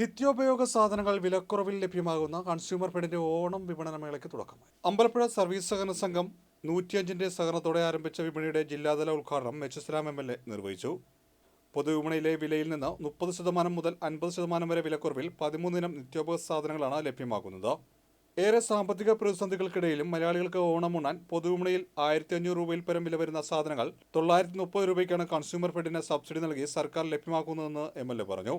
നിത്യോപയോഗ സാധനങ്ങൾ വിലക്കുറവിൽ ലഭ്യമാകുന്ന കൺസ്യൂമർ ഫെഡിന്റെ ഓണം വിപണന മേളയ്ക്ക് തുടക്കമായി. അമ്പലപ്പുഴ സർവീസ് സഹകരണ സംഘം നൂറ്റിയഞ്ചിന്റെ സഹകരണത്തോടെ ആരംഭിച്ച വിപണിയുടെ ജില്ലാതല ഉദ്ഘാടനം എച്ച് എം എൽ എ നിർവഹിച്ചു. പൊതുവിപണിയിലെ വിലയിൽ നിന്ന് മുപ്പത് ശതമാനം മുതൽ അൻപത് ശതമാനം വരെ വിലക്കുറവിൽ പതിമൂന്നിനം നിത്യോപയോഗ സാധനങ്ങളാണ് ലഭ്യമാക്കുന്നത് ഏറെ സാമ്പത്തിക പ്രതിസന്ധികൾക്കിടയിലും മലയാളികൾക്ക് ഓണം ഓണമുണ്ണാൻ പൊതുവിപണിയിൽ ആയിരത്തി അഞ്ഞൂറ് രൂപയിൽ പരം വില വരുന്ന സാധനങ്ങൾ തൊള്ളായിരത്തി മുപ്പത് രൂപയ്ക്കാണ് കൺസ്യൂമർ ഫെഡിന് സബ്സിഡി നൽകി സർക്കാർ ലഭ്യമാക്കുന്നതെന്ന് എം എൽ എ പറഞ്ഞു.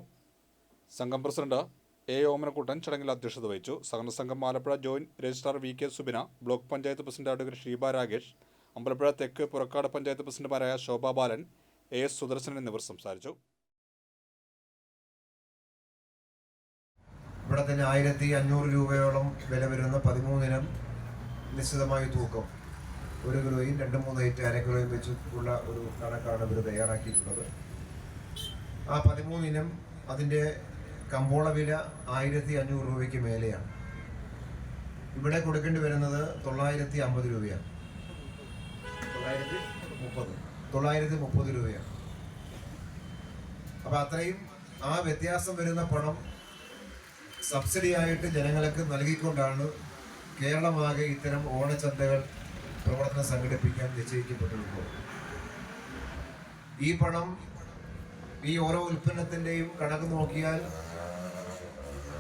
സംഘം പ്രസിഡന്റ് എ ഓമനക്കുട്ടൻ ചടങ്ങിൽ അധ്യക്ഷത വഹിച്ചു. സഹകരണ സംഘം Alappuzha joint registrar V K Subina block panchayat president advocate Sheeba Ragesh Ambalappuzha തെക്ക് പുറക്കാട് പഞ്ചായത്ത് പ്രസിഡന്റുമാരായ ശോഭാ ബാലൻ എ എസ് സുദർശനൻ എന്നിവർ സംസാരിച്ചു. ഇവിടെ തന്നെ ആയിരത്തി അഞ്ഞൂറ് രൂപയോളം വില വരുന്ന പതിമൂന്നിനം നിശ്ചിതമായി തൂക്കം. ഒരു കിലോയും രണ്ട് മൂന്ന് ഐറ്റ് അര കിലോയും വെച്ച് ഒരു കണക്കാണ് ഇവർ തയ്യാറാക്കിയിട്ടുള്ളത്. ആ പതിമൂന്നിനം അതിന്റെ കമ്പോള വില ആയിരത്തി അഞ്ഞൂറ് രൂപയ്ക്ക് മേലെയാണ്. ഇവിടെ കൊടുക്കേണ്ടി വരുന്നത് തൊള്ളായിരത്തി അമ്പത് രൂപയാണ്. തൊള്ളായിരത്തി മുപ്പത് തൊള്ളായിരത്തി മുപ്പത് രൂപയാണ്. അപ്പൊ അത്രയും ആ വ്യത്യാസം വരുന്ന പണം സബ്സിഡി ആയിട്ട് ജനങ്ങൾക്ക് നൽകിക്കൊണ്ടാണ് കേരളമാകെ ഇത്തരം ഓണച്ചന്തകൾ പ്രവർത്തനം സംഘടിപ്പിക്കാൻ നിശ്ചയിക്കപ്പെട്ടിട്ടുള്ളത്. ഈ പണം ഈ ഓരോ ഉൽപ്പന്നത്തിന്റെയും കണക്ക് നോക്കിയാൽ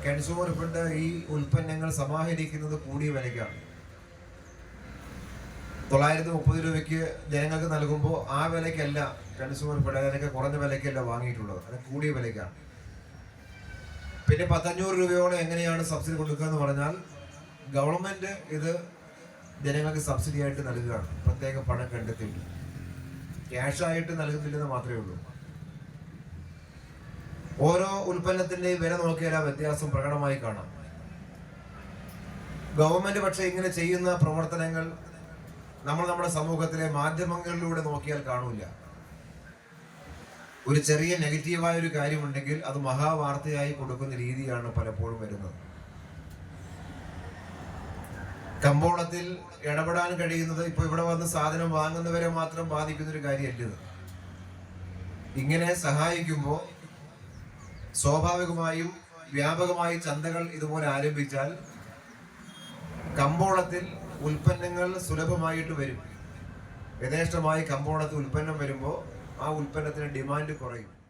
കൺസ്യൂമർ ഫണ്ട് ഈ ഉൽപ്പന്നങ്ങൾ സമാഹരിക്കുന്നത് കൂടിയ വിലയ്ക്കാണ്. തൊള്ളായിരത്തി മുപ്പത് രൂപയ്ക്ക് ജനങ്ങൾക്ക് നൽകുമ്പോൾ ആ വിലയ്ക്കല്ല കൺസ്യൂമർ ഫണ്ട് അതിനൊക്കെ കുറഞ്ഞ വിലയ്ക്കല്ല വാങ്ങിയിട്ടുള്ളത്. അത് കൂടിയ വിലയ്ക്കാണ്. പിന്നെ പത്തഞ്ഞൂറ് രൂപയോളം എങ്ങനെയാണ് സബ്സിഡി കൊടുക്കുക എന്ന് പറഞ്ഞാൽ ഗവൺമെന്റ് ഇത് ജനങ്ങൾക്ക് സബ്സിഡി ആയിട്ട് നൽകുകയാണ്. പ്രത്യേക പണം കണ്ടെത്തിയിട്ട്. ക്യാഷായിട്ട് നൽകുന്നില്ലെന്ന് മാത്രമേ ഉള്ളൂ. ഓരോ ഉൽപ്പന്നത്തിന്റെയും വില നോക്കിയാൽ ആ വ്യത്യാസം പ്രകടമായി കാണാം. ഗവൺമെന്റ് പക്ഷേ ഇങ്ങനെ ചെയ്യുന്ന പ്രവർത്തനങ്ങൾ നമ്മൾ നമ്മുടെ സമൂഹത്തിലെ മാധ്യമങ്ങളിലൂടെ നോക്കിയാൽ കാണൂല. ഒരു ചെറിയ നെഗറ്റീവായ ഒരു കാര്യമുണ്ടെങ്കിൽ അത് മഹാവാർത്തയായി കൊടുക്കുന്ന രീതിയാണ് പലപ്പോഴും വരുന്നത്. കമ്പോളത്തിൽ ഇടപെടാൻ കഴിയുന്നത് ഇപ്പൊ ഇവിടെ വന്ന് സാധനം വാങ്ങുന്നവരെ മാത്രം ബാധിക്കുന്ന ഒരു കാര്യമല്ല ഇങ്ങനെ സഹായിക്കുമ്പോൾ സ്വാഭാവികമായും വ്യാപകമായി ചന്തകൾ ഇതുപോലെ ആരംഭിച്ചാൽ കമ്പോളത്തിൽ ഉൽപ്പന്നങ്ങൾ സുലഭമായിട്ട് വരും. യഥേഷ്ടമായി കമ്പോളത്തിൽ ഉൽപ്പന്നം വരുമ്പോൾ ആ ഉൽപ്പന്നത്തിന് ഡിമാൻഡ് കുറയും.